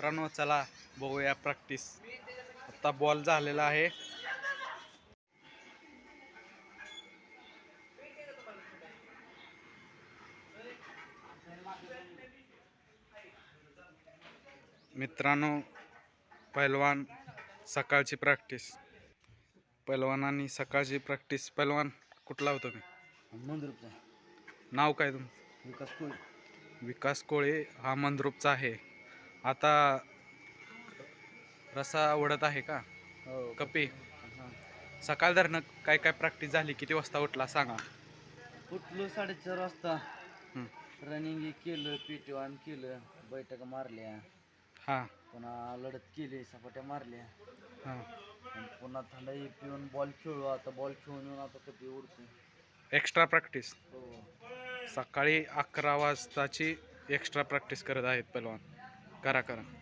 मित्रांनो चला बघूया प्रॅक्टिस आता बॉल झालेला आहे. मित्रांनो पैलवान सकाळची प्रॅक्टिस पैलवानांनी सकाळची प्रॅक्टिस पैलवान कुठला होतो मी मंदिरचा. नाव काय तुमचं? विकास कोळी. विकास कोळे हा मंद्रुपचा आहे. आता रसा ओढत आहे का? हो. कपी. सकाळ धरणं काय काय प्रॅक्टिस झाली? किती वाजता उठला? सांगा. उठलो साडेचार वाजता. हं. रनिंग केलं पीटी वान केलं. बैठक मारल्या. हां. पुन्हा लढत केली सपाट्या मारल्या. हां. आणि पुन्हा थंडाई पिऊन बॉल खेळलो आता बॉल खेळून येऊन आता कधी उडतो. एक्स्ट्रा प्रॅक्टिस हो. सकाळी अकरा वाजताची एक्स्ट्रा प्रॅक्टिस करत आहेत पैलवान करा करा.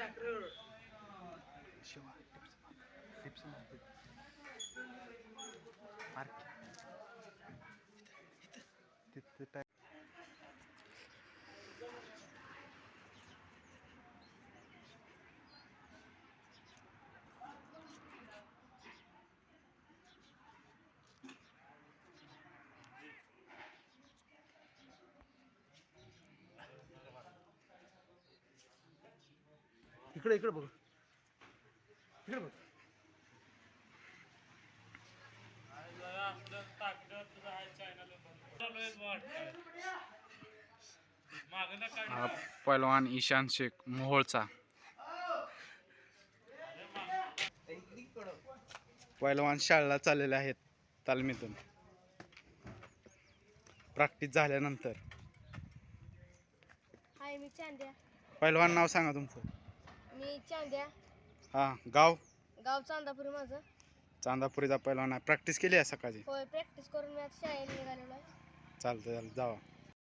Şakır. Şıva. Hepsi var. Hepsi var. इकडे इकडे बघ. इकडे बघ. हा पैलवान ईशान शेख मोहोळचा. पैलवान शाळेला चाललेले आहेत तालमीतून. प्रॅक्टिस झाल्यानंतर. हाय मी चांद्या. पैलवान नाव सांगा तुमचं. मी चांद्या. हा गाव? गाव चांदापुरी माझं. चांदापुरीचा पैलवान आहे. प्रॅक्टिस केली आहे सकाळची? होय प्रॅक्टिस करून मी आता शाळेला निघालेलो आहे. चालतं चालतं जावा.